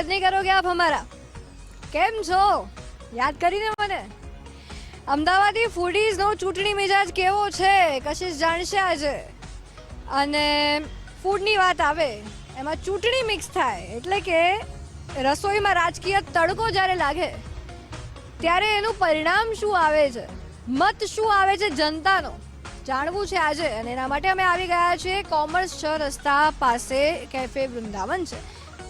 स्वागत नहीं करोगे आप हमारा કેમ છો યાદ કરીને મને અમદાવાદી ફૂડીઝનો ચૂંટણી મિજાજ કેવો છે કશિશ જાણશે આજે અને ફૂડની વાત આવે એમાં ચૂંટણી મિક્સ થાય એટલે કે રસોઈમાં રાજકીય તડકો જ્યારે લાગે ત્યારે એનું પરિણામ શું આવે છે મત શું આવે છે જનતાનો જાણવું છે આજે અને એના માટે અમે આવી ગયા છીએ કોમર્સ છ રસ્તા પાસે કેફે વૃંદાવન છે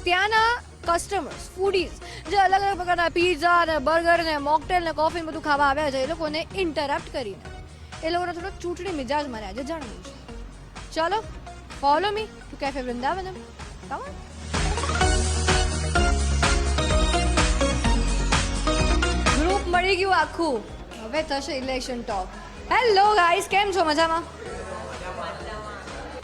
ત્યાંના કસ્ટમર્સ ફૂડીઝ જે અલગ અલગ પ્રકારના પીઝા ને બર્ગર ને મોકટેલ ને કોફી બધું ખાવા આવ્યા છે, એ લોકોને ઇન્ટરપ્ટ કરીને એ લોકોને થોડો ચૂંટણી મિજાજ મારે આજે જાણવું છે. ચાલો follow me to cafe Vrindavanam come group મળી ગયું આખું. હવે થશે ઇલેક્શન ટોક હેલો ગાઈસ કેમ છો? મજામાં?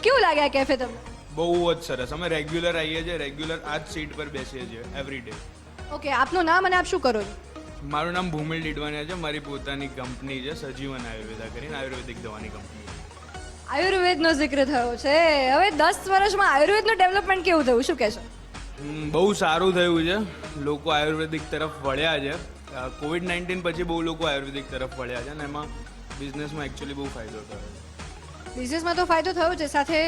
કેવું લાગ્યા કેફે તમને? બહુ જ સરસ. અમે રેગ્યુલર આવીએ છીએ રેગ્યુલર આ જ સીટ પર બેસીએ છીએ એવરી ડે ઓકે આપનું નામ અને આપ શું કરો છો? મારું નામ ભૂમિલ ડીડવાનિયા છે મારી પોતાની કંપની છે સજીવન આયુર્વેદા કરીને આયુર્વેદિક દવાની કંપની. આયુર્વેદનો જિક્ર થયો છે. હવે દસ વર્ષમાં આયુર્વેદનું ડેવલપમેન્ટ કેવું થયું? શું કહેશો? બહુ સારું થયું છે. લોકો આયુર્વેદિક તરફ વળ્યા છે. કોવિડ નાઇન્ટીન પછી બહુ લોકો આયુર્વેદિક તરફ વળ્યા છે અને એમાં બિઝનેસમાં એકચ્યુઅલી બહુ ફાયદો થયો. છે બિઝનેસમાં તો ફાયદો થયો છે. સાથે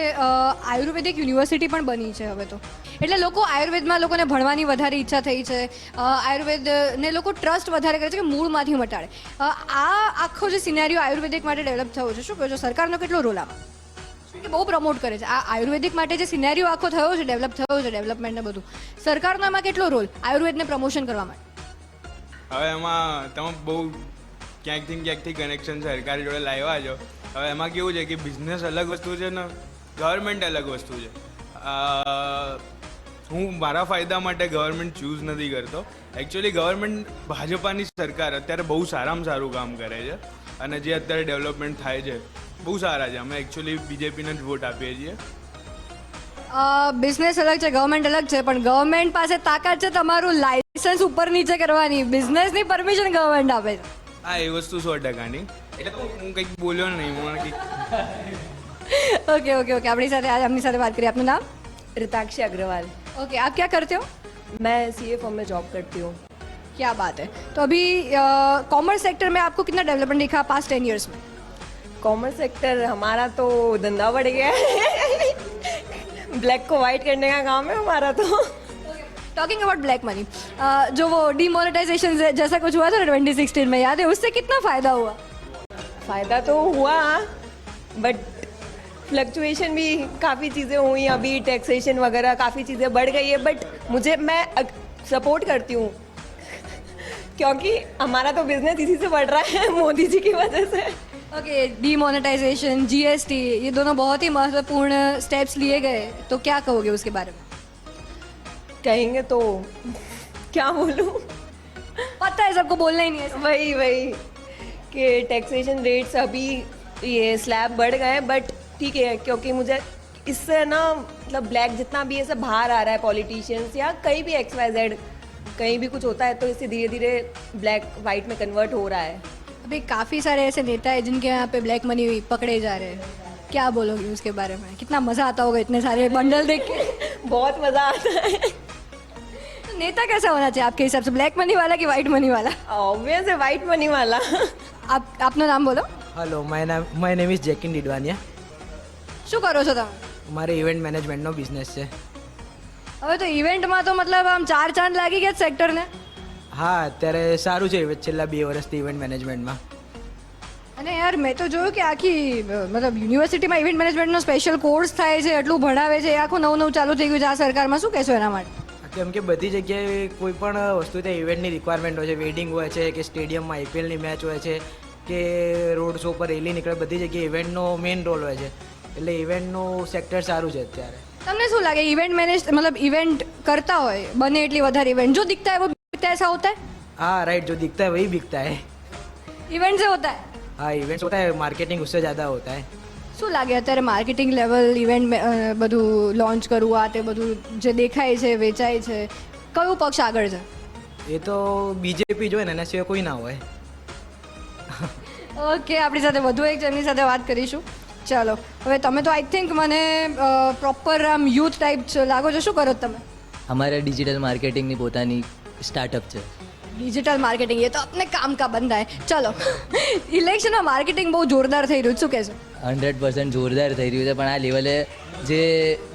આયુર્વેદિક યુનિવર્સિટી પણ બની છે હવે તો. એટલે લોકો આયુર્વેદમાં લોકોને ભણવાની વધારે ઈચ્છા થઈ છે. આયુર્વેદને લોકો ટ્રસ્ટ વધારે કરે છે કે મૂળમાંથી મટાડે. આ આખો જે સિનેરિયો આયુર્વેદિક માટે ડેવલપ થયો છે, શું કહો છો? સરકારનો કેટલો રોલ આમાં? કે બહુ પ્રમોટ કરે છે. આ આયુર્વેદિક માટે જે સિનેરિયો આખો થયો છે ડેવલપ થયો છે ડેવલપમેન્ટને બધું, સરકારનો આમાં કેટલો રોલ? આયુર્વેદને પ્રમોશન કરવા માટે. હવે એમાં તમે બહુ ક્યાંકથી ક્યાંકથી કનેક્શન સરકારી જોડે લાવ્યા છો. હવે એમાં કેવું છે કે બિઝનેસ અલગ વસ્તુ છે ને ગવર્મેન્ટ અલગ વસ્તુ છે. હું મારા ફાયદા માટે ગવર્મેન્ટ ચૂઝ નથી કરતો. એકચ્યુઅલી ગવર્મેન્ટ ભાજપાની સરકાર અત્યારે બહુ સારામાં સારું કામ કરે છે અને જે અત્યારે ડેવલપમેન્ટ થાય છે બહુ સારા છે. અમે એકચ્યુઅલી બીજેપીને જ વોટ આપીએ છીએ. બિઝનેસ અલગ છે ગવર્મેન્ટ અલગ છે પણ ગવર્મેન્ટ પાસે તાકાત છે તમારું લાઇસન્સ ઉપર નીચે કરવાની. બિઝનેસની પરમિશન ગવર્મેન્ટ આપે છે. હા એ વસ્તુ સો ટકાની. એટલે તો હું કંઈક બોલ્યો નહીં હું કંઈક ओके ओके ओके अपनी साथ आज अपनी साथ बात करिए अपना नाम रिताक्षी अग्रवाल ओके आप क्या करते हो मैं सी ए फॉर्म में जॉब करती हूँ क्या बात है तो अभी कॉमर्स सेक्टर में आपको कितना डेवलपमेंट दिखा पास्ट टेन ईयर्स में कॉमर्स सेक्टर हमारा तो धंधा बढ़ गया है ब्लैक को वाइट करने का काम है हमारा तो टॉकिंग अबाउट ब्लैक मनी जो वो डिमोनेटाइजेशन जैसा कुछ हुआ था ना ट्वेंटी सिक्सटीन में याद है उससे कितना फ़ायदा हुआ फ़ायदा तो हुआ बट फ्लक्चुएशन भी काफ़ी चीज़ें हुई अभी टैक्सेशन वगैरह काफ़ी चीज़ें बढ़ गई है बट मुझे मैं सपोर्ट करती हूँ। क्योंकि हमारा तो बिज़नेस इसी से बढ़ रहा है मोदी जी की वजह से। ओके डिमोनेटाइजेशन जीएसटी ये दोनों बहुत ही महत्वपूर्ण स्टेप्स लिए गए तो क्या कहोगे उसके बारे में? कहेंगे तो क्या बोलूँ? पता है सबको बोलना ही नहीं है। वही वही। कि टैक्सेशन रेट्स अभी ये स्लैब बढ़ गए हैं बट ठीक है क्योंकि मुझे इससे ना मतलब ब्लैक जितना भी ऐसे बाहर आ रहा है पॉलिटिशियंस या कहीं भी एक्स वाई जेड कहीं भी कुछ होता है तो इससे धीरे धीरे ब्लैक वाइट में कन्वर्ट हो रहा है। अभी काफ़ी सारे ऐसे नेता है जिनके यहाँ पे ब्लैक मनी पकड़े जा रहे हैं। क्या बोलोगे उसके बारे में? कितना मज़ा आता होगा इतने सारे बंडल देख के। बहुत मज़ा आता है। नेता कैसा होना चाहिए आपके हिसाब से ब्लैक मनी वाला कि वाइट मनी वाला? ऑब्वियस है वाइट मनी वाला। आप આપનું નામ બોલો. હલો માય નામ my name is Jekin Didwania શું કરો છો તમે? મારે ઇવેન્ટ મેનેજમેન્ટનો બિઝનેસ છે. હવે તો ઇવેન્ટમાં તો મતલબ આમ ચાર ચાંદ લાગી ગયા સેક્ટરને હા અત્યારે સારું છે છેલ્લા બે વર્ષથી ઇવેન્ટ મેનેજમેન્ટમાં અને યાર મેં તો જોયું કે આખી મતલબ યુનિવર્સિટીમાં ઇવેન્ટ મેનેજમેન્ટનો સ્પેશિયલ કોર્સ થાય છે એટલું ભણાવે છે એ આખું નવું નવું ચાલુ થઈ ગયું છે આ સરકારમાં શું કહેશો એના માટે? કેમ કે બધી જગ્યાએ કોઈ પણ વસ્તુ ત્યાં ઇવેન્ટની રિક્વાયરમેન્ટ હોય છે વેડિંગ હોય છે કે સ્ટેડિયમમાં આઈપીએલની મેચ હોય છે કે રોડ શો પર રેલી નીકળે બધી જગ્યાએ ઇવેન્ટનો મેઇન રોલ હોય છે એટલે ઇવેન્ટનું સેક્ટર સારું છે અત્યારે તમને શું લાગે ઇવેન્ટ મેનેજ मतलब इवेंट करता હોય બને એટલી વધારે इवेंट जो दिखता है वो बिकता है ऐसा होता है हाँ राइट जो दिखता है वही बिकता है इवेंट से होता है हाँ इवेंट्स होता है मार्केटिंग उससे ज़्यादा होता है શું લાગે અત્યારે માર્કેટિંગ લેવલ ઇવેન્ટ બધું લોન્ચ કરવું આ તે બધું જે દેખાય છે વેચાય છે કયું પક્ષ આગળ છે એ તો બીજેપી જોઈએ ને એના સિવાય કોઈ ના હોય ઓકે આપણી સાથે વધુ એક જણની સાથે વાત કરીશું. ચાલો હવે તમે તો આઈ થિંક મને પ્રોપર આમ યુથ ટાઈપ લાગો છો. શું કરો તમે? અમારે ડિજિટલ માર્કેટિંગની પોતાની સ્ટાર્ટઅપ છે. ડિજિટલ માર્કેટિંગ એ તો આપને કામ કા બંધાય. ચલો ઇલેક્શનમાં માર્કેટિંગ બહુ જોરદાર થઈ રહ્યું શું કહેશો? હંડ્રેડ પર્સન્ટ જોરદાર થઈ રહ્યું છે પણ આ લેવલે જે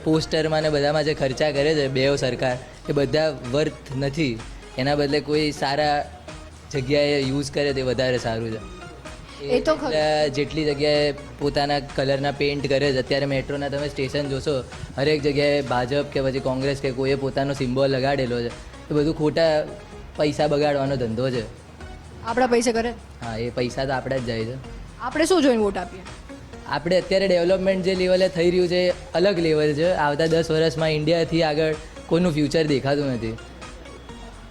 પોસ્ટરમાં ને બધામાં જે ખર્ચા કરે છે બેઓ સરકાર એ બધા વર્થ નથી. એના બદલે કોઈ સારા જગ્યાએ યુઝ કરે તે વધારે સારું છે. એ તો જેટલી જગ્યાએ પોતાના કલરના પેઇન્ટ કરે છે અત્યારે મેટ્રોના તમે સ્ટેશન જોશો હરેક જગ્યાએ ભાજપ કે પછી કોંગ્રેસ કે કોઈએ પોતાનો સિમ્બોલ લગાડેલો છે. એ બધું ખોટા પૈસા બગાડવાનો ધંધો છે. આપણા પૈસા કરે? હા એ પૈસા તો આપણા જ જાય છે. આપણે શું જોઈને વોટ આપીએ? આપણે અત્યારે ડેવલપમેન્ટ જે લેવલે થઈ રહ્યું છે અલગ લેવલ છે. આવતા દસ વર્ષમાં ઇન્ડિયાથી આગળ કોઈનું ફ્યુચર દેખાતું નથી.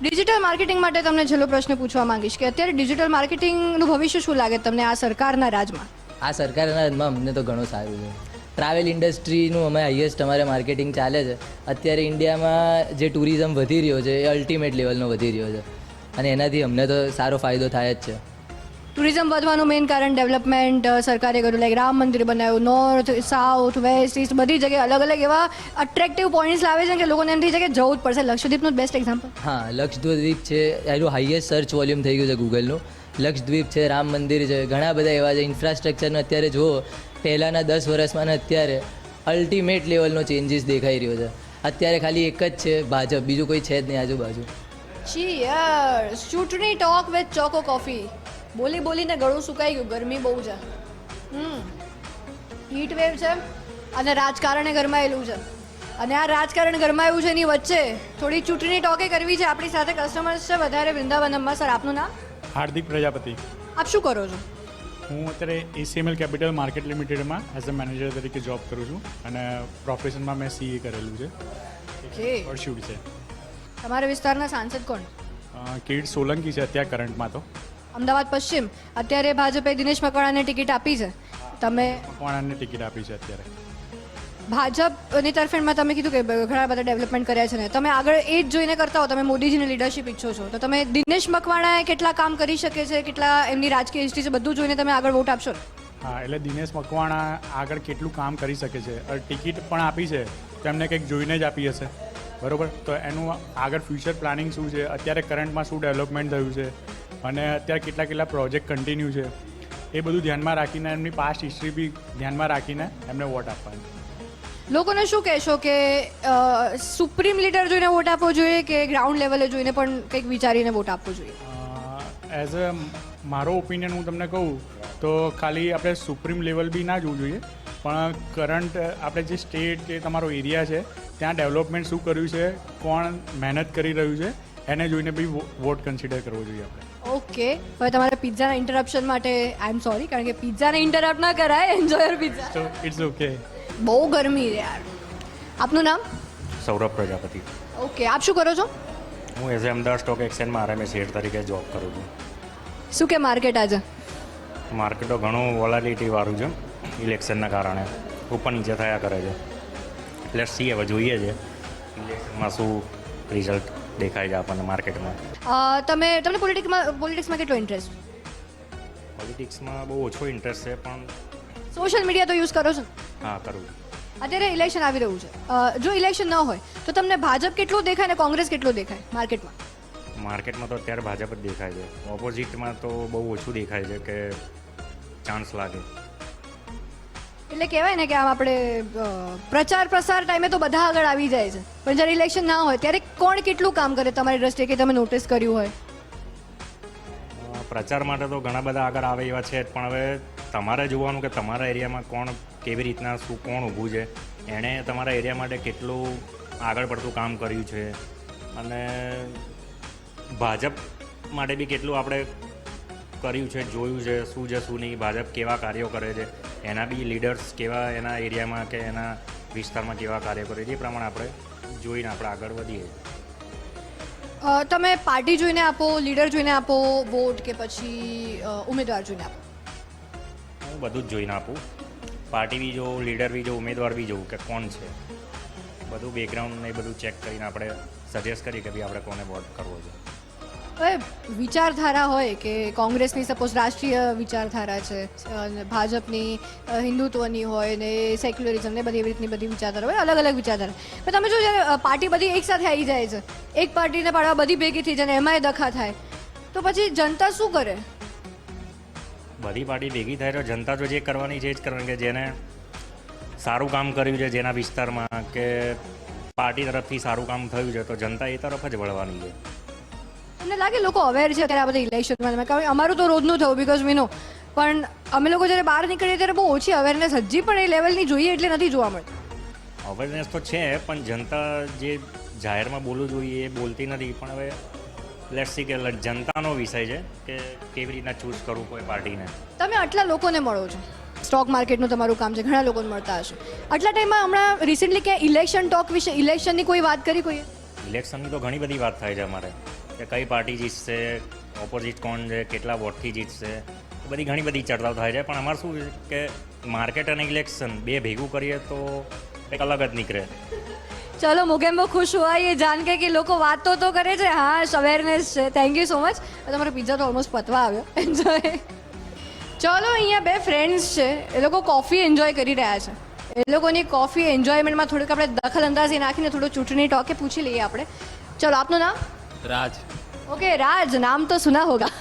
ડિજિટલ માર્કેટિંગ માટે તમને છેલ્લો પ્રશ્ન પૂછવા માંગીશ કે અત્યારે ડિજિટલ માર્કેટિંગનું ભવિષ્ય શું લાગે તમને આ સરકારના રાજમાં? આ સરકારના રાજમાં અમને તો ઘણું સારું છે. ટ્રાવેલ ઇન્ડસ્ટ્રીનું અમે હાઈએસ્ટ અમારે માર્કેટિંગ ચાલે છે. અત્યારે ઇન્ડિયામાં જે ટુરિઝમ વધી રહ્યો છે એ અલ્ટિમેટ લેવલનો વધી રહ્યો છે. અને એનાથી અમને તો સારો ફાયદો થાય જ છે. ટુરિઝમ વધવાનું મેઇન કારણ ડેવલપમેન્ટ સરકારે કર્યું લાઈક રામ મંદિર બનાવ્યું નોર્થ સાઉથ વેસ્ટ ઇસ્ટ બધી જગ્યાએ અલગ અલગ એવા અટ્રેક્ટિવ પોઈન્ટ્સ લાવે છે કે લોકોને એમ થઈ કે જવું જ પડશે. લક્ષદ્વીપનું બેસ્ટ એક્ઝામ્પલ હા લક્ષદ્વીપ છે એનું હાઈએસ્ટ સર્ચ વોલ્યુમ થઈ ગયું છે ગૂગલનું લક્ષદ્વીપ છે રામ મંદિર છે ઘણા બધા એવા છે. ઇન્ફ્રાસ્ટ્રક્ચરને અત્યારે જુઓ પહેલાંના દસ વર્ષમાં ને અત્યારે અલ્ટિમેટ લેવલનો ચેન્જીસ દેખાઈ રહ્યો છે. અત્યારે ખાલી એક જ છે ભાજપ. બીજું કોઈ છે જ નહીં આજુબાજુ. ચીયર્સ ચૂંટણી ટોક વિથ ચોકો કોફી બોલી બોલીને ગળું સુકાઈ ગયું. ગરમી બહુ છે. હમ. હીટ વેવ છે અને રાજકારણે ગરમાયેલું છે. અને આ રાજકારણ ગરમાયું છે એની વચ્ચે થોડી ચૂંટણી ટોકે કરવી છે આપણી સાથે કસ્ટમર્સ છે વધારે વૃંદાવનમમાં. સર આપનું નામ? હાર્દિક પ્રજાપતિ. આપ શું કરો છો? હું અત્યારે એસીએમએલ કેપિટલ માર્કેટ લિમિટેડમાં એઝ અ મેનેજર તરીકે જોબ કરું છું અને પ્રોફેશનમાં મેં સીએ કરેલું છે. પરસ્યુડ છે. તમારા વિસ્તારના સાંસદ કોણ? કિરીટ સોલંકી છે અત્યારે કરંટમાં તો. અમદાવાદ પશ્ચિમ. અત્યારે ભાજપે દિનેશ મકવાણાને ટિકિટ આપી છે. તમે મકવાણાને ટિકિટ આપી છે અત્યારે. ભાજપની તરફેણમાં તમે કીધું કે ઘણા બધા ડેવલપમેન્ટ કર્યા છે ને. તમે આગળ એ જ જોઈને કરતા હો તમે મોદીજીની લીડરશિપ ઈચ્છો છો. તો તમે દિનેશ મકવાણાએ કેટલા કામ કરી શકે છે કેટલા એમની રાજકીય હિસ્ટ્રી છે બધું જોઈને તમે આગળ વોટ આપશો હા એટલે દિનેશ મકવાણા આગળ કેટલું કામ કરી શકે છે. ટિકિટ પણ આપી છે. તો એમને કંઈક જોઈને જ આપી હશે. બરોબર? તો એનું આગળ ફ્યુચર પ્લાનિંગ શું છે? અત્યારે કરંટમાં શું ડેવલપમેન્ટ થયું છે? અને અત્યારે કેટલા કેટલા પ્રોજેક્ટ કન્ટિન્યુ છે એ બધું ધ્યાનમાં રાખીને એમની પાસ્ટ હિસ્ટ્રી બી ધ્યાનમાં રાખીને એમને વોટ આપવાની. લોકોને શું કહેશો કે સુપ્રીમ લીડર જોઈને વોટ આપવો જોઈએ કે ગ્રાઉન્ડ લેવલે જોઈને પણ કંઈક વિચારીને વોટ આપવો જોઈએ? એઝ અ મારો ઓપિનિયન હું તમને કહું તો ખાલી આપણે સુપ્રીમ લેવલ બી ના જોવું જોઈએ પણ કરંટ આપણે જે સ્ટેટ કે તમારો એરિયા છે ત્યાં ડેવલપમેન્ટ શું કર્યું છે કોણ મહેનત કરી રહ્યું છે એને જોઈને બી વોટ કન્સિડર કરવો જોઈએ આપણે. ઓકે હવે તમારે પિઝાના ઇન્ટરપ્શન માટે આઈ એમ સોરી કારણ કે પિઝાને ઇન્ટરપ્ટ ના કરાય એન્જોયર પિઝા તો ઇટ્સ ઓકે બહુ ગરમી છે યાર. આપનું નામ? સૌરભ પ્રજાપતિ. ઓકે આપ શું કરો છો? હું એઝ અમદાવાદ સ્ટોક એક્સચેન્જમાં આરએમએસ હેડ તરીકે જોબ કરું છું. શું કે માર્કેટ આજે? માર્કેટો ઘણું વોલાલિટી વાળું છે ઇલેક્શનના કારણે. ઉપર નીચે થયા કરે છે. એટલે સી હવે જોઈએ છે. ઇલેક્શનમાં શું રિઝલ્ટ દેખાય છે આપણને માર્કેટમાં. તમે તમને પોલિટિક્સમાં પોલિટિક્સમાં કેટલો ઇન્ટરેસ્ટ પોલિટિક્સમાં બહુ ઓછો ઇન્ટરેસ્ટ છે પણ સોશિયલ મીડિયા તો યુઝ કરો છો? હા કરું. અત્યારે ઇલેક્શન આવી રહ્યું છે. જો ઇલેક્શન ન હોય તો તમને ભાજપ કેટલું દેખાય ને કોંગ્રેસ કેટલું દેખાય માર્કેટમાં? માર્કેટમાં તો અત્યારે ભાજપ જ દેખાય છે. ઓપોઝિટમાં તો બહુ ઓછું દેખાય છે કે ચાન્સ લાગે. એટલે કહેવાય ને કે આમ આપણે પ્રચાર પ્રસાર ટાઈમે તો બધા આગળ આવી જાય છે. પણ જ્યારે ઇલેક્શન ના હોય, ત્યારે કોણ કેટલું કામ કરે તમારી દ્રષ્ટિએ કે તમે નોટિસ કર્યું હોય? પ્રચાર માટે તો ઘણા બધા આગળ આવે એવા છે પણ હવે તમારે જોવાનું કે તમારા એરિયામાં કોણ કેવી રીતના શું કોણ ઊભું છે? એણે તમારા એરિયા માટે કેટલું આગળ પડતું કામ કર્યું છે? અને ભાજપ માટે બી કેટલું આપણે કર્યું છે જોયું છે શું છે શું નહીં ભાજપ કેવા કાર્યો કરે છે એના બી લીડર્સ કેવા એના એરિયામાં કે એના વિસ્તારમાં કેવા કાર્ય કરે છે એ પ્રમાણે આપણે જોઈને આપણે આગળ વધીએ. તમે પાર્ટી જોઈને આપો લીડર જોઈને આપો વોટ કે પછી ઉમેદવાર જોઈને આપો. હું બધું જ જોઈને આપું. પાર્ટી બી જોઉં લીડર બી જોઉં ઉમેદવાર બી જોઉં કે કોણ છે. બધું બેકગ્રાઉન્ડ ને એ બધું ચેક કરીને આપણે સજેસ્ટ કરીએ કે ભાઈ આપણે કોને વોટ કરવો છે. વિચારધારા હોય કે કોંગ્રેસની સપોઝ રાષ્ટ્રીય વિચારધારા છે ભાજપની હિન્દુત્વની હોય ને સેક્યુલરિઝમ ને બધી એવી રીતની બધી વિચારધારા હોય, અલગ અલગ વિચારધારા. પણ તમે જો જ્યારે પાર્ટી બધી એક સાથે આવી જાય છે, એક પાર્ટીને પાડવા બધી ભેગી થઈ જાય એમાંય દખા થાય, તો પછી જનતા શું કરે? બધી પાર્ટી ભેગી થાય તો જનતા તો જે કરવાની છે જ કરવાની, કે જેને સારું કામ કર્યું છે જેના વિસ્તારમાં, કે પાર્ટી તરફથી સારું કામ થયું છે, તો જનતા એ તરફ જ વળવાની છે. તમને લાગે લોકો અવેર છે અત્યારે આ બધા ઇલેક્શનમાં કે અમારું તો રોજનું થયું બિકોઝ વી નો પણ અમે લોકો જ્યારે બહાર નીકળીએ ત્યારે બહુ ઓછી અવેરનેસ હજી પણ એ લેવલની જોઈએ એટલે નથી જોવા મળતી. અવેરનેસ તો છે પણ જનતા જે જાહેરમાં બોલવું જોઈએ એ બોલતી નથી. પણ હવે લેટ્સ સી કે જનતાનો વિષય છે કે કેવી રીતના ચૂઝ કરવું કોઈ પાર્ટીને. તમે આટલા લોકોને મળો છો. સ્ટોક માર્કેટનું તમારું કામ છે ઘણા લોકોને મળતા હશે. આટલા ટાઈમમાં હમણાં રિસેન્ટલી ક્યાં ઇલેક્શન ટોક વિશે ઇલેક્શનની કોઈ વાત કરી કોઈ ઇલેક્શનની તો ઘણી બધી વાત થાય છે અમારે. કે કઈ પાર્ટી જીતશે ઓપોઝિટ કોણ છે, કેટલા વોટથી જીતશે બધી ઘણી બધી ચર્ચાઓ થાય છે. પણ અમારે શું કે માર્કેટ અને ઇલેક્શન બે ભેગું કરીએ તો એક અલગ જ નીકળે. ચલો મુકેમ્બો ખુશ હોય એ જાણ કે લોકો વાતો તો કરે છે. હા અવેરનેસ છે. થેન્ક યુ સો મચ તમારો પિઝા તો ઓલમોસ્ટ પતવા આવ્યો. એન્જોય ચલો, અહીંયા બે ફ્રેન્ડ્સ છે. એ લોકો કોફી એન્જોય કરી રહ્યા છે. એ લોકોની કોફી એન્જોયમેન્ટમાં થોડુંક આપણે દખલ અંદાજી નાખીને થોડું ચૂંટણી ટોકે પૂછી લઈએ આપણે. ચલો, આપનું નામ? રાજ. ઓકે રાજ નામ તો સુના હોગા.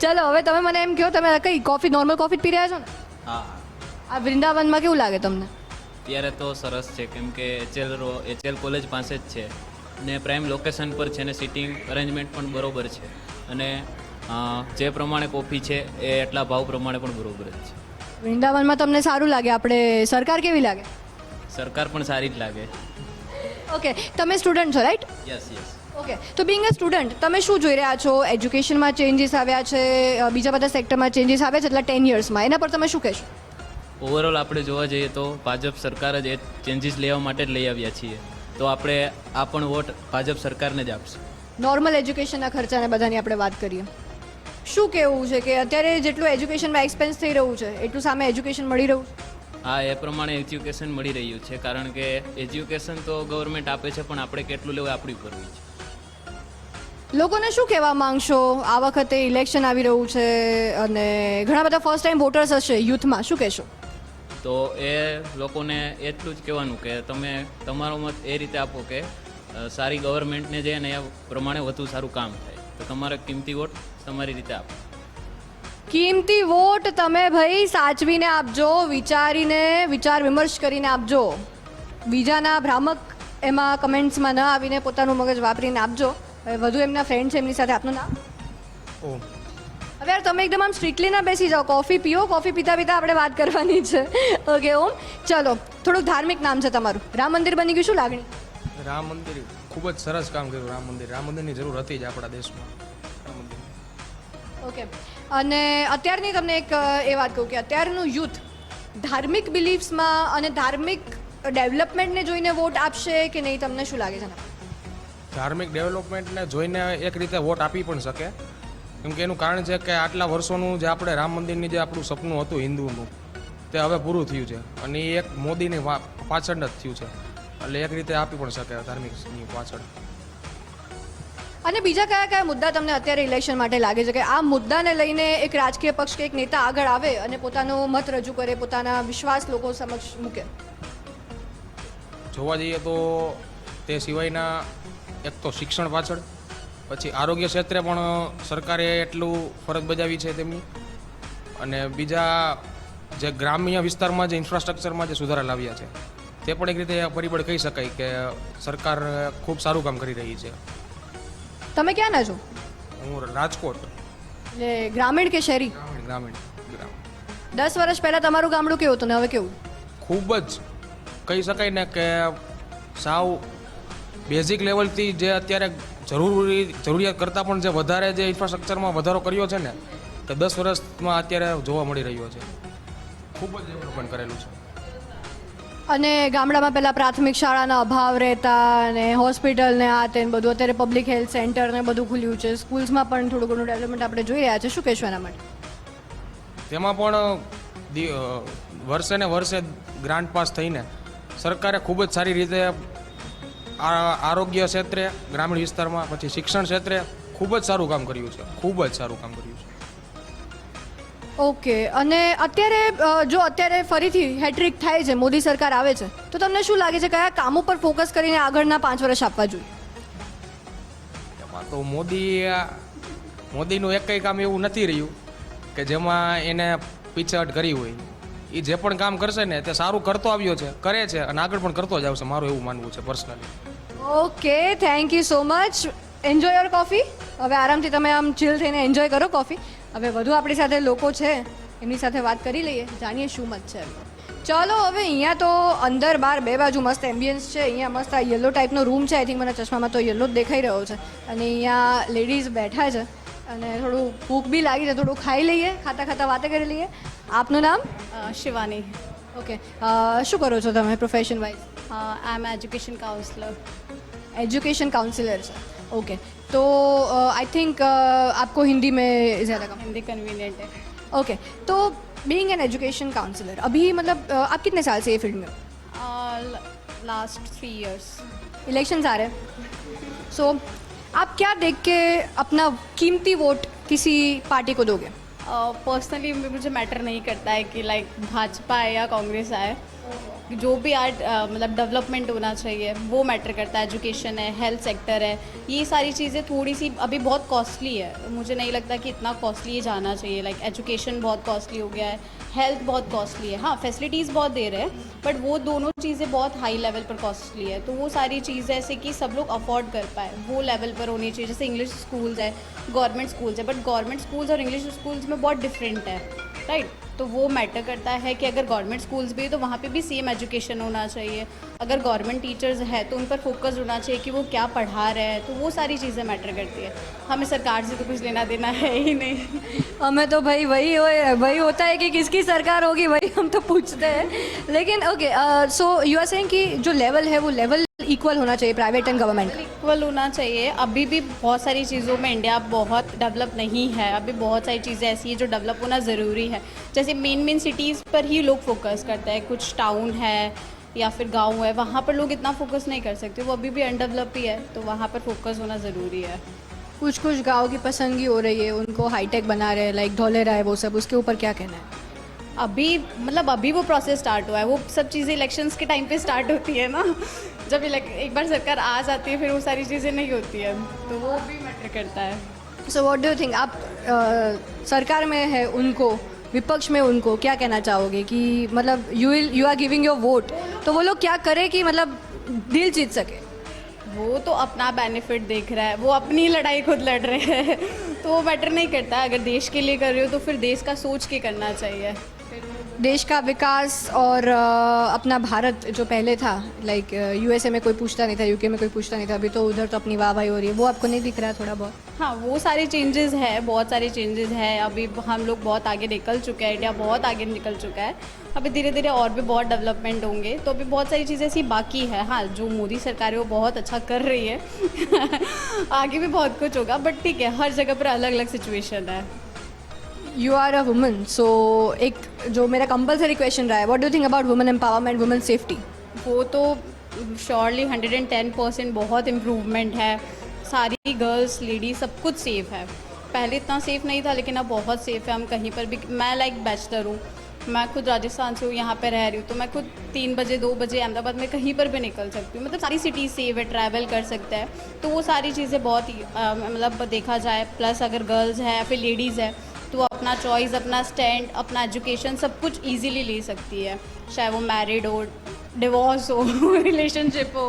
ચલો હવે તમે મને એમ કહો તમે કઈ કોફી નોર્મલ કોફી પી રહ્યા છો ને? હા. આ વૃંદાવનમાં કેવું લાગે તમને? અત્યારે તો સરસ છે કેમ કે એચએલ રો એચએલ કોલેજ પાસે જ છે. ને પ્રાઇમ લોકેશન પર છે ને સિટિંગ અરેન્જમેન્ટ પણ બરોબર છે. અને જે પ્રમાણે કોફી છે એ એટલા ભાવ પ્રમાણે પણ બરોબર જ છે. વૃંદાવનમાં તમને સારું લાગે? આપણે સરકાર કેવી લાગે? સરકાર પણ સારી જ લાગે. ઓકે તમે સ્ટુડન્ટ છો રાઈટ યસ યસ ઓકે તો બિંગ અ સ્ટુડન્ટ તમે શું જોઈ રહ્યા છો? એજ્યુકેશનમાં ચેન્જીસ આવ્યા છે બીજા બધા સેક્ટરમાં ચેન્જીસ આવ્યા છે એટલે ટેન યર્સમાં એના પર તમે શું કહેશો? ઓવરઓલ આપણે જોવા જઈએ તો ભાજપ સરકાર જ એ ચેન્જીસ લેવા માટે જ લઈ આવ્યા છીએ. તો આપણે આ પણ વોટ ભાજપ સરકારને જ આપશું. નોર્મલ એજ્યુકેશનના ખર્ચાને બધાની આપણે વાત કરીએ. શું કહેવું છે કે અત્યારે જેટલું એજ્યુકેશનમાં એક્સપેન્સ થઈ રહ્યું છે એટલું સામે એજ્યુકેશન મળી રહ્યું છે? હા એ પ્રમાણે એજ્યુકેશન મળી રહ્યું છે. કારણ કે એજ્યુકેશન તો ગવર્મેન્ટ આપે છે પણ આપણે કેટલું લેવું આપણી ઉપર હોય છે. લોકોને શું કહેવા માંગશો? આ વખતે ઇલેક્શન આવી રહ્યું છે અને ઘણા બધા ફર્સ્ટ ટાઈમ વોટર્સ હશે યુથમાં. શું કહેશો? તો એ લોકોને એટલું જ કહેવાનું કે તમે તમારો મત એ રીતે આપો કે સારી ગવર્મેન્ટને જે ને એ પ્રમાણે વધુ સારું કામ થાય. તો તમારા કિંમતી વોટ તમારી રીતે આપો. કિંમતી વોટ તમે ભાઈ સાચવીને આપજો વિચારીને વિચાર વિમર્શ કરીને આપજો. બીજાના ભ્રામક એમાં કમેન્ટ્સમાં ન આવીને પોતાનું મગજ વાપરીને આપજો. હવે વધુ એમના ફ્રેન્ડ છે એમની સાથે આપનું નામ? ઓમ હવે યાર તમે એકદમ આમ સ્ટ્રિક્ટલી ના બેસી જાઓ. કોફી પીઓ કોફી પીતા પીતા આપણે વાત કરવાની છે. ઓકે ઓમ. ચલો થોડુંક ધાર્મિક નામ છે તમારું. રામ મંદિર બની ગયું શું લાગણી? રામ મંદિર ખૂબ જ સરસ કામ કર્યું રામ મંદિર. રામ મંદિરની જરૂર હતી જ આપણા દેશમાં. ઓકે અને અત્યારની તમને એક એ વાત કહું કે અત્યારનું યુથ ધાર્મિક બિલીફ્સમાં અને ધાર્મિક ડેવલપમેન્ટને જોઈને વોટ આપશે કે નહીં તમને શું લાગે છે? ધાર્મિક ડેવલપમેન્ટને જોઈને એક રીતે વોટ આપી પણ શકે. કેમ કે એનું કારણ છે કે આટલા વર્ષોનું જે આપણે રામ મંદિરની જે આપણું સપનું હતું હિન્દુનું તે હવે પૂરું થયું છે. અને એ એક મોદીની પાછળ જ થયું છે. એટલે એક રીતે આપી પણ શકે ધાર્મિકની પાછળ. અને બીજા કયા કયા મુદ્દા તમને અત્યારે ઇલેક્શન માટે લાગે છે? કે આ મુદ્દાને લઈને એક રાજકીય પક્ષ કે એક નેતા આગળ આવે અને પોતાનો મત રજૂ કરે પોતાના વિશ્વાસ લોકો સમક્ષ મૂકે? જોવા જઈએ તો તે સિવાયના એક તો શિક્ષણ પાછળ પછી આરોગ્ય ક્ષેત્રે પણ સરકારે એટલું ફરજ બજાવી છે તેમની. અને બીજા જે ગ્રામ્ય વિસ્તારમાં જે ઇન્ફ્રાસ્ટ્રક્ચરમાં જે સુધારા લાવ્યા છે તે પણ એક રીતે પરિબળ કહી શકાય કે સરકાર ખૂબ સારું કામ કરી રહી છે. તમે ક્યાં ના છો? હું રાજકોટ. એટલે ગ્રામીણ કે શહેરી? ગ્રામીણ ગ્રામીણ ગ્રામીણ. દસ વર્ષ પહેલાં તમારું ગામડું કેવું હતું ને હવે કેવું? ખૂબ જ કહી શકાય ને કે સાવ બેઝિક લેવલથી જે અત્યારે જરૂરી જરૂરિયાત કરતાં પણ જે વધારે જે ઇન્ફ્રાસ્ટ્રક્ચરમાં વધારો કર્યો છે ને તે દસ વર્ષમાં અત્યારે જોવા મળી રહ્યો છે. ખૂબ જ ડેવલપમેન્ટ કરેલું છે. અને ગામડામાં પહેલાં પ્રાથમિક શાળાના અભાવ રહેતા અને હોસ્પિટલ ને આ તે બધું અત્યારે પબ્લિક હેલ્થ સેન્ટર ને બધું ખુલ્યું છે. સ્કૂલ્સમાં પણ થોડું ઘણું ડેવલપમેન્ટ આપણે જોઈ રહ્યા છે. શું કહેશો એના માટે? તેમાં પણ વર્ષે ને વર્ષે ગ્રાન્ટ પાસ થઈને સરકારે ખૂબ જ સારી રીતે આરોગ્ય ક્ષેત્રે ગ્રામીણ વિસ્તારમાં પછી શિક્ષણ ક્ષેત્રે ખૂબ જ સારું કામ કર્યું છે. ખૂબ જ સારું કામ કર્યું છે. ઓકે અને અત્યારે જો અત્યારે ફરીથી હેટ્રિક થાય છે મોદી સરકાર આવે છે તો તમને શું લાગે છે કયા કામ ઉપર ફોકસ કરીને આગળના પાંચ વર્ષ આપવા જોઈએ? એમાં તો મોદી મોદીનું એક કંઈ કામ એવું નથી રહ્યું કે જેમાં એને પીછેહટ કરી હોય. એ જે પણ કામ કરશે ને તે સારું કરતો આવ્યો છે, કરે છે અને આગળ પણ કરતો જ આવશે. મારું એવું માનવું છે personally okay thank you so much enjoy your coffee હવે આરામથી તમે આમ ચિલ થઈને એન્જોય કરો કોફી હવે વધુ આપણી સાથે લોકો છે, એમની સાથે વાત કરી લઈએ. જાણીએ શું મત છે. ચલો, હવે અહીંયા તો અંદર બહાર બે બાજુ મસ્ત એમ્બિયન્સ છે. અહીંયા મસ્ત આ યલો ટાઈપનો રૂમ છે. આઈ થિંક મને ચશ્મામાં તો યલો જ દેખાઈ રહ્યો છે. અને અહીંયા લેડીઝ બેઠા છે. અને થોડું ભૂખ બી લાગી છે થોડું ખાઈ લઈએ ખાતા ખાતા વાતે કરી લઈએ આપનું નામ શિવાની ઓકે શું કરો છો તમે profession wise I am education counselor education counselor છે ओके तो आई थिंक आपको हिंदी में ज़्यादा कम हिंदी कन्वीनियंट है ओके तो बीइंग एन एजुकेशन काउंसलर अभी मतलब अ, आप कितने साल से ये फील्ड में हो लास्ट थ्री इयर्स इलेक्शंस आ रहे हैं सो आप क्या देख के अपना कीमती वोट किसी पार्टी को दोगे पर्सनली मुझे मैटर नहीं करता है कि लाइक भाजपा आए या कांग्रेस आए जो भी आर्ट मतलब डेवलपमेंट होना चाहिए, वो मैटर करता है एजुकेशन है हेल्थ सेक्टर है, ये सारी चीज़ें थोड़ी सी अभी बहुत कॉस्टली है। मुझे नहीं लगता कि इतना कॉस्टली जाना चाहिए। लाइक एजुकेशन बहुत कॉस्टली हो गया है हेल्थ बहुत कॉस्टली है। हाँ फैसिलिटीज़ बहुत दे रहे हैं बट वो दोनों चीज़ें बहुत हाई लेवल पर कॉस्टली है। तो वो सारी चीज़ें ऐसे कि सब लोग अफोर्ड कर पाए, वो लेवल पर होनी चाहिए। जैसे इंग्लिश स्कूल्स है गवर्नमेंट स्कूल्स है बट गवर्नमेंट स्कूल्स और इंग्लिश स्कूल्स में बहुत डिफरेंट है। राइट? तो वो मैटर करता है कि अगर गवर्नमेंट स्कूल्स भी है तो वहाँ पे भी सेम एजुकेशन होना चाहिए। अगर गवर्नमेंट टीचर्स है तो उन पर फोकस होना चाहिए कि वो क्या पढ़ा रहे हैं। तो वो सारी चीज़ें मैटर करती है। हमें सरकार से तो कुछ लेना देना है ही नहीं। हमें तो भाई वही हो, वही होता है कि किसकी सरकार होगी, वही हम तो पूछते हैं। लेकिन okay so you are saying कि जो लेवल है, वो लेवल इक्वल होना चाहिए प्राइवेट एंड गवर्नमेंट इक्वल होना चाहिए। अभी भी बहुत सारी चीज़ों में इंडिया बहुत डेवलप नहीं है। अभी बहुत सारी चीज़ें ऐसी हैं जो डेवलप होना ज़रूरी है। जैसे मेन मेन सिटीज़ पर ही लोग फोकस करते हैं। कुछ टाउन है या फिर गाँव है वहाँ पर लोग इतना फोकस नहीं कर सकते। वो अभी भी अनडेवलप ही है तो वहाँ पर फोकस होना ज़रूरी है। कुछ कुछ गाँव की पसंदगी हो रही है उनको हाईटेक बना रहे हैं लाइक धौलेरा है वो सब उसके ऊपर क्या कहना है? अभी मतलब अभी वो प्रोसेस स्टार्ट हुआ है। वो सब चीज़ें इलेक्शंस के टाइम पे स्टार्ट होती है ना। जब एक बार सरकार आ जाती है फिर वो सारी चीज़ें नहीं होती है तो वो भी मैटर करता है। सो वॉट डू थिंक आप अ, सरकार में है उनको विपक्ष में उनको क्या कहना चाहोगे कि मतलब you will you are giving your vote तो वो लोग क्या करें कि मतलब दिल जीत सके? वो तो अपना बेनिफिट देख रहा है वो अपनी लड़ाई खुद लड़ रहे हैं तो वो मैटर नहीं करता। अगर देश के लिए कर रहे हो तो फिर देश का सोच के करना चाहिए। देश का विकास और अपना भारत जो पहले था लाइक यूएसए में कोई पूछता नहीं था यूके में कोई पूछता नहीं था, अभी तो उधर तो अपनी वाह भाई हो रही है, वो आपको नहीं दिख रहा है थोड़ा बहुत? हाँ वो सारे चेंजेस है, बहुत सारे चेंजेस है, अभी हम लोग बहुत आगे निकल चुके हैं इंडिया बहुत आगे निकल चुका है, अभी धीरे धीरे और भी बहुत डेवलपमेंट होंगे तो अभी बहुत सारी चीज़ें ऐसी बाकी है। हाँ जो मोदी सरकार है, वो बहुत अच्छा कर रही है, आगे भी बहुत कुछ होगा बट ठीक है, हर जगह पर अलग अलग सिचुएशन है। You are a woman so एक जो मेरा कंपलसरी क्वेश्चन रहा है what do think about woman empowerment woman safety वो तो surely hundred and ten percent बहुत इम्प्रूवमेंट है। सारी गर्ल्स लेडीज़ सब कुछ सेफ़ है। पहले इतना सेफ़ नहीं था, लेकिन अब बहुत सेफ़ है। हम कहीं पर भी, मैं लाइक बैचलर हूँ। मैं खुद राजस्थान से हूँ, यहाँ पर रह रही हूँ। तो मैं खुद तीन बजे, दो बजे अहमदाबाद में कहीं पर भी निकल सकती हूँ। मतलब सारी सिटी सेफ़ है ट्रैवल कर सकता है। तो वो सारी चीज़ें बहुत मतलब देखा जाए। प्लस अगर गर्ल्स हैं या फिर लेडीज़ है तो वो अपना चॉइस अपना स्टैंड अपना एजुकेशन सब कुछ इजीली ले सकती है। चाहे वो मैरिड हो डिवोर्स हो रिलेशनशिप हो।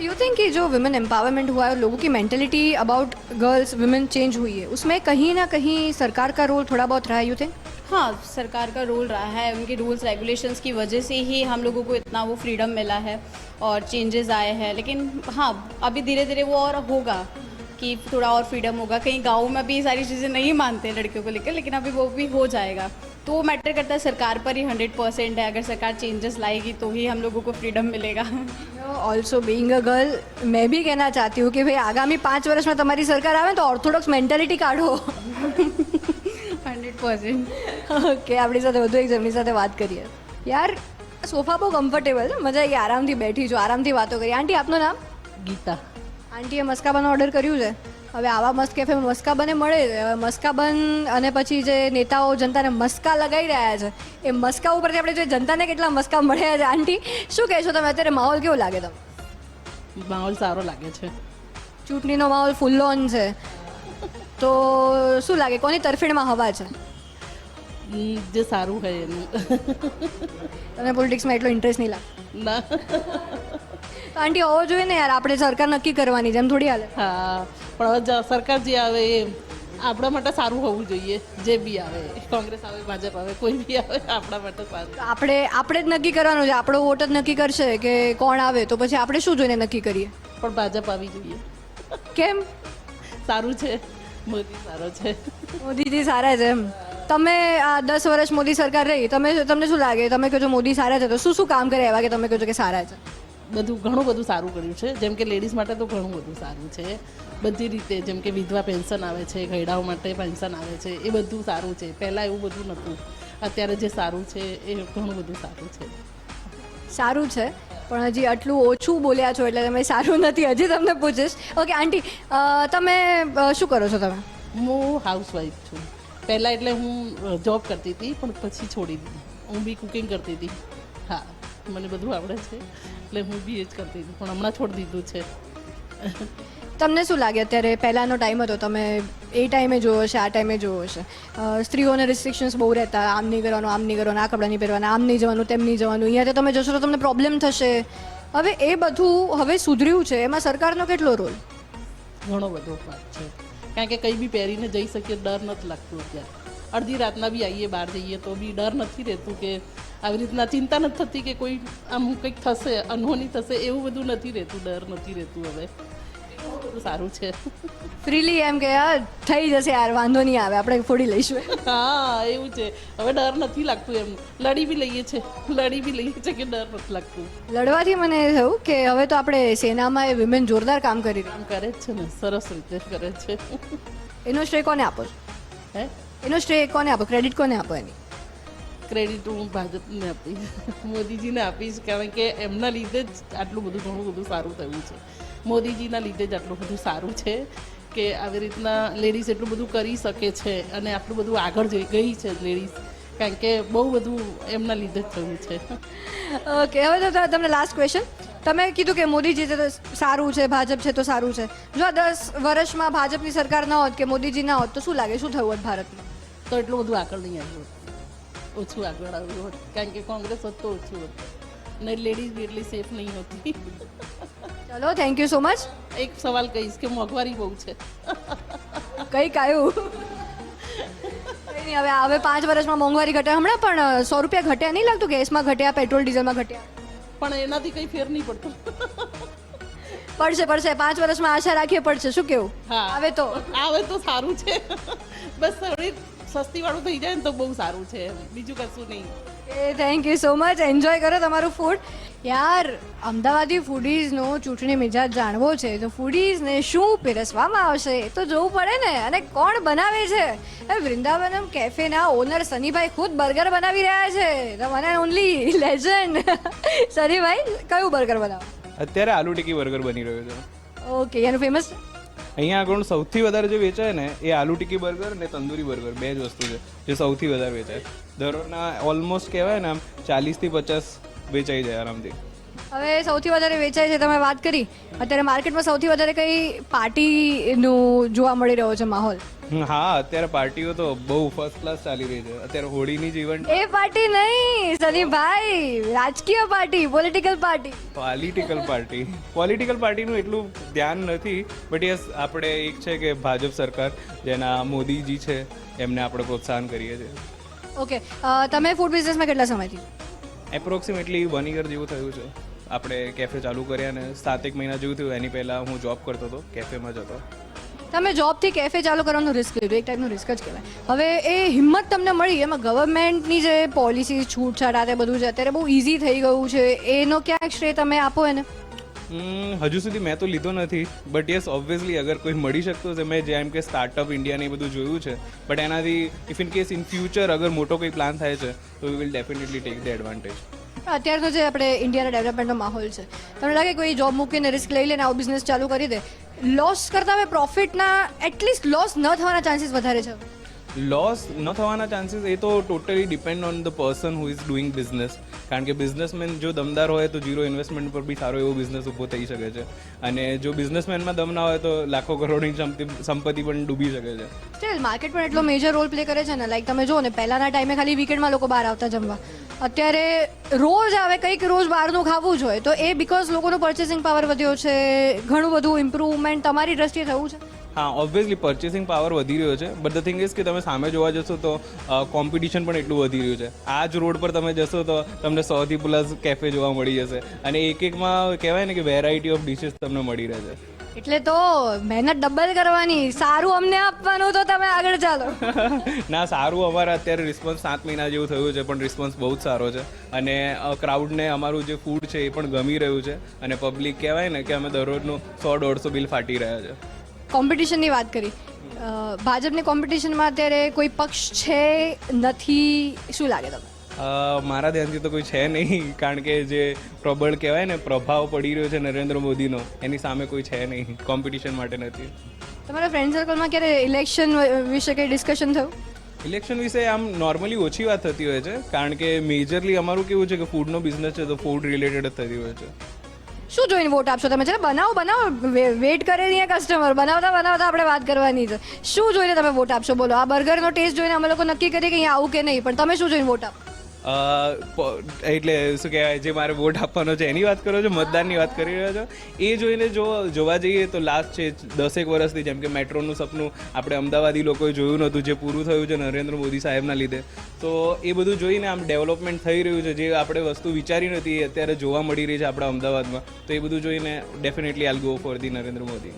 यू थिंक कि जो वुमेन एम्पावरमेंट हुआ है लोगों की mentality about girls women change हुई है उसमें कहीं ना कहीं सरकार का रोल थोड़ा बहुत रहा है यू थिंक हाँ सरकार का रोल रहा है। उनके रूल्स रेगुलेशंस की वजह से ही हम लोगों को इतना वो फ्रीडम मिला है और चेंजेस आए हैं। लेकिन हाँ अभी धीरे धीरे वो और होगा। कि थोड़ा और फ्रीडम होगा कहीं गाँव में भी ये सारी चीज़ें नहीं मानते हैं लड़कियों को लेकर लेकिन अभी वो भी हो जाएगा तो वो मैटर करता है सरकार पर ही हंड्रेड परसेंट है अगर सरकार चेंजेस लाएगी तो ही हम लोगों को फ्रीडम मिलेगा ऑल्सो बीइंग अ गर्ल मैं भी कहना चाहती हूँ कि भाई आगामी પાંચ વર્ષમાં તમારી સરકાર આવે તો ઓર્થોડોક્સ મેન્ટાલિટી કાઢો हंड्रेड परसेंट ઓકે આપણી સાથે વધુ એક જમની સાથે વાત કરીએ યાર સોફા બહુ કમ્ફર્ટેબલ છે મજા આવી આરામથી બેઠી છું આરામથી વાતો કરી આંટી આપનું નામ ગીતા આંટીએ મસ્કાબાનો ઓર્ડર કર્યું છે. હવે આવા મસ્ત કેફે મસ્કાબને મળે છે. હવે મસ્કાબન અને પછી જે નેતાઓ જનતાને મસ્કા લગાવી રહ્યા છે એ મસ્કા ઉપરથી આપણે જે જનતાને કેટલા મસ્કા મળ્યા છે. આંટી શું કહેશો તમે? અત્યારે માહોલ કેવો લાગે તમને? માહોલ સારો લાગે છે. ચૂંટણીનો માહોલ ફૂલ ઓન છે. તો શું લાગે? કોની તરફેણમાં હવા છે? જે સારું હોય એનું. તમને પોલિટિક્સમાં એટલો ઇન્ટરેસ્ટ નહીં લાગે? ના. તો આંટી હોવો જોઈએ ને યાર આપણે સરકાર નક્કી કરવાની જેમ થોડી હાલે. હા પણ હવે સરકાર જે આવે એ આપણા માટે સારું હોવું જોઈએ જે બી આવે કોંગ્રેસ આવે ભાજપ આવે કોઈ બી આવે આપણા માટે સારું. આપણે આપણે જ નક્કી કરવાનું છે આપણો વોટ જ નક્કી કરશે કે કોણ આવે તો પછી આપણે શું જોઈને નક્કી કરીએ? પણ ભાજપ આવી જોઈએ. કેમ? સારું છે મોદી સારો છે. મોદીજી સારા છે એમ. તમે આ દસ વર્ષ મોદી સરકાર રહી તમે તમને શું લાગે? તમે કહો છો મોદી સારા છે તો શું શું કામ કરે એવા કે તમે કહો કે સારા છે? બધું ઘણું બધું સારું કર્યું છે. જેમ કે લેડીઝ માટે તો ઘણું બધું સારું છે. બધી રીતે જેમ કે વિધવા પેન્શન આવે છે ઘરડાઓ માટે પેન્શન આવે છે એ બધું સારું છે. પહેલાં એવું બધું નહોતું. અત્યારે જે સારું છે એ ઘણું બધું સારું છે. સારું છે પણ હજી આટલું ઓછું બોલ્યા છો એટલે તમે સારું નથી હજી તમને પૂછીશ. ઓકે આંટી તમે શું કરો છો તમે? હું હાઉસવાઈફ છું. પહેલાં એટલે હું જોબ કરતી હતી પણ પછી છોડી દીધી. હું બી કુકિંગ કરતી હતી. હા. મને બધું આવડે છે. એટલે હું બી એ જ કરતી હતી પણ હમણાં છોડી દીધું છે. તમને શું લાગે? અત્યારે પહેલાંનો ટાઈમ હતો તમે એ ટાઈમે જોવો હશે આ ટાઈમે જોવો હશે. સ્ત્રીઓને રિસ્ટ્રિક્શન્સ બહુ રહેતા આમ નહીં કરવાનું આમ નહીં કરવાનું આ કપડાં નહીં પહેરવાના આમ નહીં જવાનું તેમ નહીં જવાનું. અહીંયા તો તમે જશો તો તમને પ્રોબ્લેમ થશે. હવે એ બધું હવે સુધર્યું છે એમાં સરકારનો કેટલો રોલ? ઘણો બધો ફાટ છે. કારણ કે કંઈ બી પહેરીને જઈ શકીએ ડર નથી લાગતું અત્યારે. અડધી રાતના બી આવીએ બહાર જઈએ તો બી ડર નથી રહેતું કે આવી રીતના ચિંતા નથી થતી કે કોઈ આમ કંઈક થશે અનહોની થશે એવું બધું નથી રહેતું ડર નથી રહેતું હવે. બધું સારું છે. ફ્રીલી એમ કે યાર થઈ જશે યાર વાંધો નહીં આવે આપણે ફોડી લઈશું હા એવું છે. હવે ડર નથી લાગતું એમ. લડી બી લઈએ છે. લડી બી લઈએ છે કે ડર નથી લાગતું. લડવાથી મને એ થયું કે હવે તો આપણે સેનામાં એ વિમેન જોરદાર કામ કરી કામ કરે છે ને. સરસ રીતે કરે છે. એનો શ્રેય કોને આપો હે? એનો શ્રેય કોને આપો? ક્રેડિટ કોને આપો એની? ક્રેડિટ હું ભાજપને આપીશ મોદીજીને આપીશ કારણ કે એમના લીધે જ આટલું બધું ઘણું બધું સારું થયું છે. મોદીજીના લીધે જ આટલું બધું સારું છે કે આવી રીતના લેડીઝ એટલું બધું કરી શકે છે અને આટલું બધું આગળ જઈ ગઈ છે લેડીઝ કારણ કે બહુ બધું એમના લીધે જ થયું છે. ઓકે હવે તો તમને લાસ્ટ ક્વેશ્ચન તમે કીધું કે મોદીજી છે તો સારું છે ભાજપ છે તો સારું છે. જો આ દસ વર્ષમાં ભાજપની સરકાર ન હોત કે મોદીજી ના હોત તો શું લાગે? શું થયું હોત ભારતમાં? તો એટલું બધું આગળ નહીં આવ્યું. ઓછું આગળ આવ્યું હોત. કારણ કે કોંગ્રેસ હોત તો ઓછું હોત. ને લેડીઝ બી એટલી સેફ નહીં હોતી. ચલો થેન્ક યુ સો મચ એક સવાલ કહીશ કે મોંઘવારી બહુ છે. કંઈ નહીં હવે હવે પાંચ વર્ષમાં મોંઘવારી ઘટે. હમણાં પણ સો રૂપિયા ઘટ્યા. નહીં લાગતું ગેસમાં ઘટ્યા પેટ્રોલ ડીઝલમાં ઘટ્યા? પણ એનાથી કંઈ ફેર નહીં પડતો. પડશે પડશે. પાંચ વર્ષમાં આશા રાખીએ પડશે. શું કેવું? હા. હવે તો. આવે તો સારું છે. બસ થોડી સસ્તી વાળું થઈ જાય ને તો બહુ સારું છે બીજું કશું નહીં. Thank you so much enjoy કરો તમારું ફૂડ યાર અમદાવાદી ફૂડીઝનો ચૂંટણી મિજાજ જાણવો છે તો ફૂડીઝને શું પીરસવામાં આવશે? એ તો જોવું પડે ને. અને કોણ બનાવે છે? એ વૃંદાવનમ કેફેના ઓનર સનીભાઈ ખુદ બર્ગર બનાવી રહ્યા છે. The one and only legend Sunnybhai કયું બર્ગર બનાવો? અત્યારે આલુ ટિક્કી બર્ગર બની રહ્યો છે. ઓકે એનું ફેમસ છે અહીંયા આગળ સૌથી વધારે જે વેચાય ને એ આલુ ટીકી બર્ગર અને તંદૂરી બર્ગર, બે જ વસ્તુ છે, જે સૌથી વધારે વેચાય. દરરોજના ઓલમોસ્ટ કહેવાય ને આમ ચાલીસથી પચાસ વેચાઈ જાય આરામથી. હવે સૌથી વધારે વેચાય છે તમે વાત કરી. અત્યારે માર્કેટમાં સૌથી વધારે કઈ પાર્ટીનું જોવા મળી રહ્યો છે માહોલ? હા અત્યારે પાર્ટીઓ તો બહુ ફર્સ્ટ ક્લાસ ચાલી રહી છે. અત્યારે હોળીની જીવન એ પાર્ટી નહીં સનીભાઈ રાજકીય party political party political party political પાર્ટીનું એટલું ધ્યાન નથી બટ યસ આપણે એક છે કે ભાજપ સરકાર જેના મોદીજી છે એમને આપણે પ્રોત્સાહન કરીએ છીએ. ઓકે તમે ફૂડ બિઝનેસમાં કેટલા સમયથી? એપ્રોક્સિમેટલી વન યર જેવું થયું છે. આપણે કેફે ચાલુ કર્યા ને સાતેક મહિના જેવું થયું. એની પહેલાં હું જોબ કરતો હતો કેફેમાં જતો. તમે જોબથી કેફે ચાલુ કરવાનું રિસ્ક લીધું. એક ટાઈપનું રિસ્ક જ કહેવાય. હવે એ હિંમત તમને મળી. એમાં ગવર્મેન્ટની જે પોલિસી છૂટછાટ, આ બધું છે અત્યારે બહુ ઇઝી થઈ ગયું છે. એનો ક્યાંક શ્રેય તમે આપો એને? હજુ સુધી મેં તો લીધો નથી. બટ યસ ઓબ્વિયસલી અગર કોઈ મળી શકતો હશે મેં જેમ કે સ્ટાર્ટઅપ ઇન્ડિયાને એ બધું જોયું છે. બટ એનાથી if in case in future અગર મોટો કોઈ પ્લાન થાય છે, તો we will definitely take the advantage અત્યારનો જે આપણે ઇન્ડિયાના ડેવલપમેન્ટનો માહોલ છે. તમને લાગે કોઈ જોબ મૂકીને રિસ્ક લઈ લે ને આવો બિઝનેસ ચાલુ કરી દે? લોસ કરતાં હવે પ્રોફિટના એટલીસ્ટ લોસ ન થવાના ચાન્સીસ વધારે છે. લોસ ન થવાના ચાન્સીસ એ તો totally depend on the person who is doing business કારણ કે બિઝનેસમેન જો દમદાર હોય તો ઝીરો ઇન્વેસ્ટમેન્ટ પર બી સારો એવો બિઝનેસ ઊભો થઈ શકે છે. અને જો બિઝનેસમેનમાં દમ ના હોય તો લાખો કરોડની સંપત્તિ પણ ડૂબી શકે છે. સ્ટીલ માર્કેટ પણ એટલો મેજર રોલ પ્લે કરે છે ને લાઈક તમે જુઓ ને, પહેલાંના ટાઈમે ખાલી વીકેન્ડમાં લોકો બહાર આવતા જમવા. અત્યારે રોજ આવે, કંઈક રોજ બહારનું ખાવું જ હોય, તો એ બિકોઝ લોકોનો પરચેસિંગ પાવર વધ્યો છે, ઘણું બધું ઇમ્પ્રુવમેન્ટ તમારી દ્રષ્ટિએ થયું છે. હા ઓબ્વિયસલી પર્ચેસિંગ પાવર વધી રહ્યો છે. બટ ધ થિંગ ઇઝ કે તમે સામે જોવા જશો તો કોમ્પિટિશન પણ એટલું વધી રહ્યું છે. આ જ રોડ પર તમે જશો તો તમને સોથી પ્લસ કેફે જોવા મળી જશે. અને એક એકમાં કહેવાય ને કે વેરાયટી ઓફ ડિશિસ તમને મળી રહેશે એટલે તો મહેનત ડબલ કરવાની. સારું અમને આપવાનું તો તમે આગળ ચાલો. ના સારું અમારે અત્યારે રિસ્પોન્સ સાત મહિના જેવું થયું છે પણ રિસ્પોન્સ બહુ જ સારો છે. અને ક્રાઉડને અમારું જે ફૂડ છે એ પણ ગમી રહ્યું છે. અને પબ્લિક કહેવાય ને કે અમે દરરોજનું સો દોઢસો બિલ ફાટી રહ્યા છે. કોમ્પિટિશનની વાત કરી. ભાજપને કોમ્પિટિશનમાં અત્યારે કોઈ પક્ષ છે નથી શું લાગે તમને? મારા ધ્યાનથી તો કોઈ છે નહીં કારણ કે જે પ્રબળ કહેવાય ને પ્રભાવ પડી રહ્યો છે નરેન્દ્ર મોદીનો એની સામે કોઈ છે નહીં કોમ્પિટિશન માટે નથી. તમારા ફ્રેન્ડ સર્કલમાં ક્યારે ઇલેક્શન વિશે કંઈ ડિસ્કશન થયું? ઇલેક્શન વિશે આમ નોર્મલી ઓછી વાત થતી હોય છે કારણ કે મેજરલી અમારું કેવું છે કે ફૂડનો બિઝનેસ છે તો ફૂડ રિલેટેડ જ થતી હોય છે. શું જોઈને વોટ આપશો તમે? છે બનાવો બનાવો. વેટ કરે નહીં કસ્ટમર બનાવતા બનાવતા આપણે વાત કરવાની છે. શું જોઈને તમે વોટ આપશો? બોલો. આ બર્ગરનો ટેસ્ટ જોઈને અમે લોકો નક્કી કરીએ કે અહીંયા આવું કે નહીં, પણ તમે શું જોઈને વોટ આપો? એટલે શું કહેવાય, જે મારે વોટ આપવાનો છે, એની વાત કરો છો, મતદાનની વાત કરી રહ્યો છો? એ જોઈને જો, જોવા જઈએ તો લાસ્ટ છે, દસેક વર્ષથી જેમ કે મેટ્રોનું સપનું આપણે અમદાવાદી લોકોએ જોયું નહોતું, જે પૂરું થયું છે નરેન્દ્ર મોદી સાહેબના લીધે. તો એ બધું જોઈને આમ ડેવલપમેન્ટ થઈ રહ્યું છે, જે આપણે વસ્તુ વિચારી નથી અત્યારે જોવા મળી રહી છે આપણા અમદાવાદમાં. તો એ બધું જોઈને definitely all go for the Narendra Modi.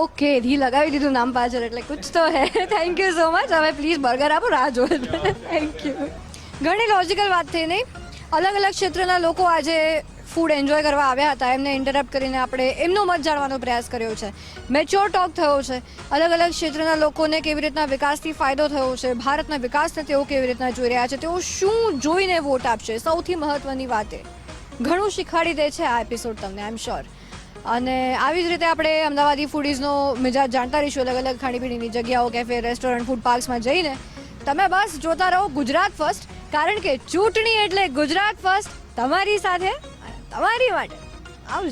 Okay the લગાવી દીધું નામ પાછળ, એટલે કુછ તો હે. થેન્ક યુ સો મચ હવે પ્લીઝ બર્ગર આપો, રાહ જોવે થેન્ક યુ ઘણી લોજિકલ વાત થઈ, નહીં? અલગ અલગ ક્ષેત્રના લોકો આજે ફૂડ એન્જોય કરવા આવ્યા હતા. એમને ઇન્ટરપ્ટ કરીને આપણે એમનો મત જાણવાનો પ્રયાસ કર્યો છે. મેચ્યોર ટોક થયો છે. અલગ અલગ ક્ષેત્રના લોકોને કેવી રીતના વિકાસથી ફાયદો થયો છે? ભારતના વિકાસને તેઓ કેવી રીતના જોઈ રહ્યા છે? તેઓ શું જોઈને વોટ આપશે? સૌથી મહત્વની વાત એ. ઘણું શીખવાડી દે છે આ એપિસોડ તમને આઈ એમ શ્યોર અને આવી જ રીતે આપણે અમદાવાદી ફૂડીઝનો મિજાજ જાણતા રહીશું. અલગ અલગ ખાણીપીણીની જગ્યાઓ કેફે રેસ્ટોરન્ટ ફૂડ પાર્ક્સમાં જઈને તમે બસ જોતા રહો ગુજરાત ફર્સ્ટ. કારણ કે ચૂંટણી એટલે ગુજરાત ફર્સ્ટ. તમારી સાથે, તમારી માટે. આવજો.